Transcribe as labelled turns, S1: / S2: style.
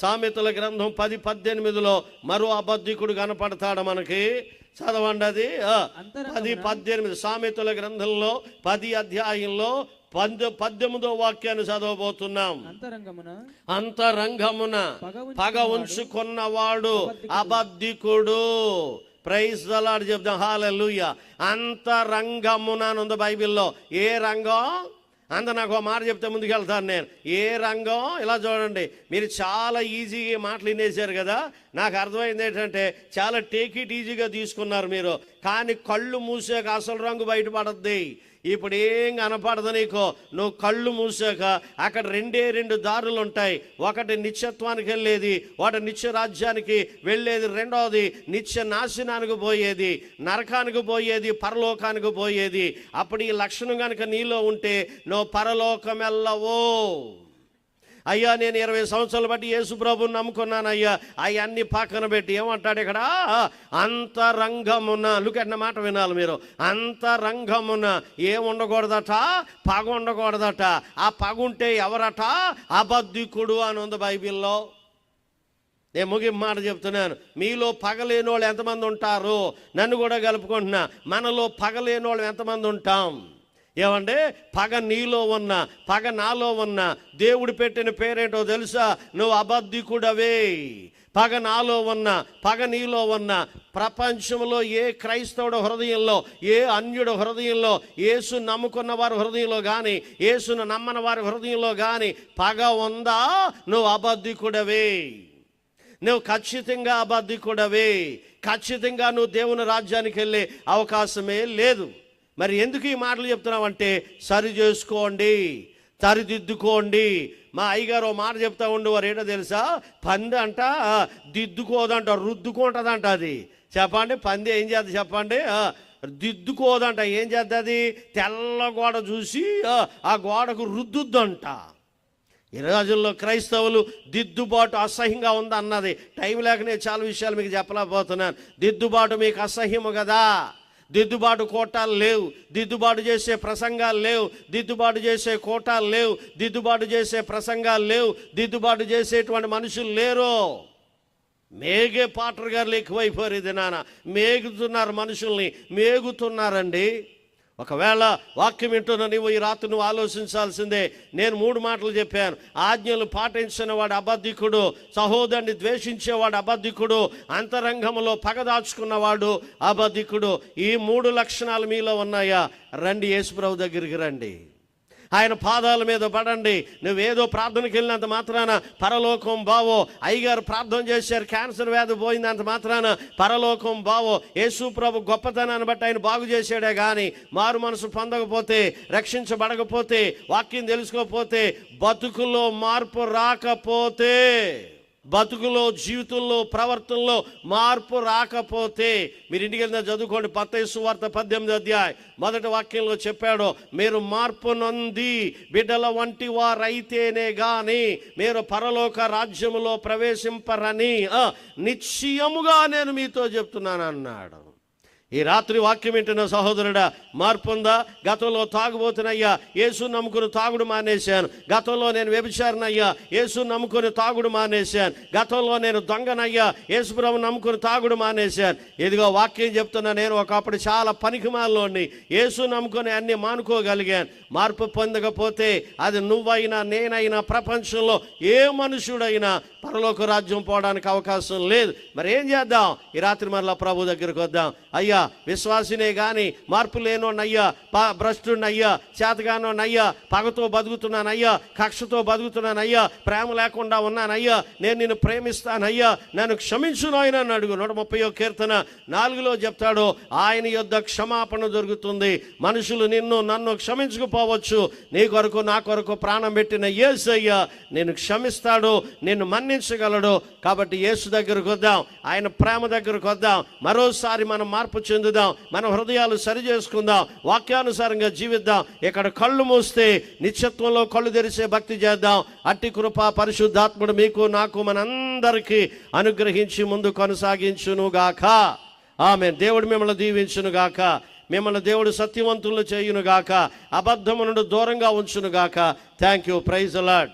S1: సామెతల గ్రంథం పది పద్దెనిమిదిలో మరో అబద్ధికుడు కనపడతాడు మనకి. చదవండి అది. పది పద్దెనిమిది సామెతల గ్రంథంలో పది అధ్యాయంలో పంద పద్దెనిమిదో వాక్యాన్ని చదవబోతున్నాం.
S2: అంతరంగమున పగ
S1: పగ ఉంచుకున్నవాడు అబద్ధికుడు. ప్రైజ్ దలాడు చెప్దాం. హాలూయ అంతరంగమున అని ఉంది బైబిల్లో. ఏ రంగం? అంత నాకు ఒక మాట చెప్తే ముందుకు వెళ్తాను నేను. ఏ రంగం? ఇలా చూడండి. మీరు చాలా ఈజీగా మాటలు వినేశారు కదా. నాకు అర్థమైంది ఏంటంటే చాలా టేక్ ఇట్ ఈజీగా తీసుకున్నారు మీరు. కానీ కళ్ళు మూసాక అసలు రంగు బయటపడద్ది. ఇప్పుడు ఏం కనపడదు నీకు? నువ్వు కళ్ళు మూసాక అక్కడ రెండే రెండు దారులు ఉంటాయి. ఒకటి నిత్యత్వానికి వెళ్ళేది ఒకటి నిత్య రాజ్యానికి వెళ్ళేది. రెండవది నిత్య నాశనానికి పోయేది నరకానికి పోయేది పరలోకానికి పోయేది. అప్పుడు ఈ లక్షణం కనుక నీలో ఉంటే నువ్వు పరలోకం వెళ్ళవో అయ్యా నేను ఇరవై సంవత్సరాలు బట్టి యేసుప్రభుని నమ్ముకున్నాను అయ్యా అవన్నీ పక్కన పెట్టి ఏమంటాడు ఇక్కడ? అంతరంగమున. లుకన్న మాట వినాలి మీరు. అంతరంగమున. ఏం ఉండకూడదట? పగ ఉండకూడదట. ఆ పగ ఉంటే ఎవరట? అబద్ధికుడు అని ఉంది బైబిల్లో. నేను ముగింపు మాట చెప్తున్నాను. మీలో పగలేని వాళ్ళు ఎంతమంది ఉంటారు? నన్ను కూడా కలుపుకుంటున్నా. మనలో పగలేని వాళ్ళు ఎంతమంది ఉంటాం? ఏమంటే పగ నీలో ఉన్న పగ నాలో ఉన్న దేవుడు పెట్టిన పేరేంటో తెలుసా? నువ్వు అబద్ధికుడవే. పగ నాలో ఉన్న పగ నీలో ఉన్న ప్రపంచంలో ఏ క్రైస్తవుడు హృదయంలో ఏ అన్యుడు హృదయంలో ఏసు నమ్ముకున్న వారి హృదయంలో కానీ ఏసును నమ్మని వారి హృదయంలో కానీ పగ ఉందా? నువ్వు అబద్ధికుడవే. నువ్వు ఖచ్చితంగా అబద్ధికుడవే. ఖచ్చితంగా నువ్వు దేవుని రాజ్యానికి వెళ్ళే అవకాశమే లేదు. మరి ఎందుకు ఈ మాటలు చెప్తున్నావంటే సరి చేసుకోండి సరిదిద్దుకోండి. మా అయ్యగారు ఓ మాట చెప్తా ఉండేవారు ఏంటో తెలుసా? పంది అంట దిద్దుకోదంట రుద్దుకుంటుందంట అది. చెప్పండి పంది ఏం చేద్ది చెప్పండి? దిద్దుకోదంట. ఏం చేద్ది తెల్ల గోడ చూసి ఆ, గోడకు రుద్దుద్దంట. ఈ రోజుల్లో క్రైస్తవులు దిద్దుబాటు అసహ్యంగా ఉందన్నది. టైం లేక నేను చాలా విషయాలు మీకు చెప్పలేకపోతున్నాను. దిద్దుబాటు మీకు అసహ్యము కదా. దిద్దుబాటు కోటాలు లేవు. దిద్దుబాటు చేసే ప్రసంగాలు లేవు. దిద్దుబాటు చేసే కోటాలు లేవు. దిద్దుబాటు చేసే ప్రసంగాలు లేవు. దిద్దుబాటు చేసేటువంటి మనుషులు లేరు. మేగే పాటర్ గారు ఎక్కువైపోయారు ఇది నాన్న. మేగుతున్నారు మనుషుల్ని. మేగుతున్నారండి. ఒకవేళ వాక్యం వింటున్న నీవు ఈ రాత్రి నువ్వు ఆలోచించాల్సిందే. నేను మూడు మాటలు చెప్పాను. ఆజ్ఞలు పాటించిన వాడు అబద్ధికుడు సహోదరుని ద్వేషించేవాడు అబద్ధికుడు అంతరంగంలో పగదాచుకున్నవాడు అబద్ధికుడు. ఈ మూడు లక్షణాలు మీలో ఉన్నాయా? రండి యేసుప్రభు దగ్గరికి రండి. ఆయన పాదాల మీద పడండి. నువ్వేదో ప్రార్థనకి వెళ్ళినంత మాత్రాన పరలోకం బావో. అయ్యగారు ప్రార్థన చేశారు క్యాన్సర్ వ్యాధి పోయిందంత మాత్రాన పరలోకం బావో. యేసు ప్రభు గొప్పతనాన్ని బట్టి ఆయన బాగు చేశాడే కానీ మారు మనసు పొందకపోతే రక్షించబడకపోతే వాక్యం తెలుసుకోకపోతే బతుకులో మార్పు రాకపోతే. బతుకులో జీవితంలో ప్రవర్తనలో మార్పు రాకపోతే మీరు ఇంటికి వెళ్ళిన చదువుకోండి. పత్తయ్య సువార్త పద్దెనిమిది అధ్యాయ. మొదటి వాక్యంలో చెప్పాడు మీరు మార్పు నొంది బిడ్డల వంటి వారైతేనే కానీ మీరు పరలోక రాజ్యములో ప్రవేశింపరని నిశ్చయముగా నేను మీతో చెప్తున్నాను అన్నాడు ఈ రాత్రి వాక్యం వింటున్న సహోదరుడా మార్పు ఉందా గతంలో తాగుబోతున్నయ్యా యేసు నమ్ముకుని తాగుడు మానేశాను. గతంలో నేను వ్యభిచారనయ్యా యేసు నమ్ముకుని తాగుడు మానేశాను. గతంలో నేను దొంగనయ్యా యేసుప్రభు నమ్ముకుని తాగుడు మానేశాను. ఇదిగో వాక్యం చెప్తున్నా నేను ఒకప్పుడు చాలా పనికిమాల్లోని యేసు నమ్ముకుని అన్ని మానుకోగలిగాను. మార్పు పొందకపోతే అది నువ్వైనా నేనైనా ప్రపంచంలో ఏ మనుషుడైనా పరలోక రాజ్యం పోవడానికి అవకాశం లేదు. మరి ఏం చేద్దాం? ఈ రాత్రి మరలా ప్రభు దగ్గరికి వద్దాం. అయ్యా విశ్వాసినే కానీ మార్పు లేనోనయ్యా పా భ్రష్టునయ్యా చేతగానోనయ్యా పగతో బతుకుతున్నానయ్యా కక్షతో బతుకుతున్నానయ్యా ప్రేమ లేకుండా ఉన్నానయ్యా నేను నిన్ను ప్రేమిస్తానయ్యా నన్ను క్షమించు అని అడుగు. నూట ముప్పై కీర్తన నాలుగులో చెప్తాడు ఆయన యొద్ద క్షమాపణ దొరుకుతుంది. మనుషులు నిన్ను నన్ను క్షమించుకుపోవచ్చు. నీ కొరకు నా కొరకు ప్రాణం పెట్టిన ఏసయ్యా నేను క్షమిస్తాడు నిన్ను మన్నించగలడు. కాబట్టి యేసు దగ్గరకు వద్దాం. ఆయన ప్రేమ దగ్గరకు వద్దాం. మరోసారి మనం మార్పు చెందుదాం. మన హృదయాలు సరి చేసుకుందాం. వాక్యానుసారంగా జీవిద్దాం. ఇక్కడ కళ్ళు మూస్తే నిత్యత్వంలో కళ్ళు తెరిసే భక్తి చేద్దాం. అట్టి కృప పరిశుద్ధాత్ముడు మీకు నాకు మనందరికీ అనుగ్రహించి ముందు కొనసాగించునుగాక ఆమె దేవుడు మిమ్మల్ని దీవించునుగాక మిమ్మల్ని దేవుడు సత్యవంతులను చేయునుగాక అబద్ధము నుండి దూరంగా ఉంచునుగాక థ్యాంక్ యూ ప్రైజ్ అలాడ్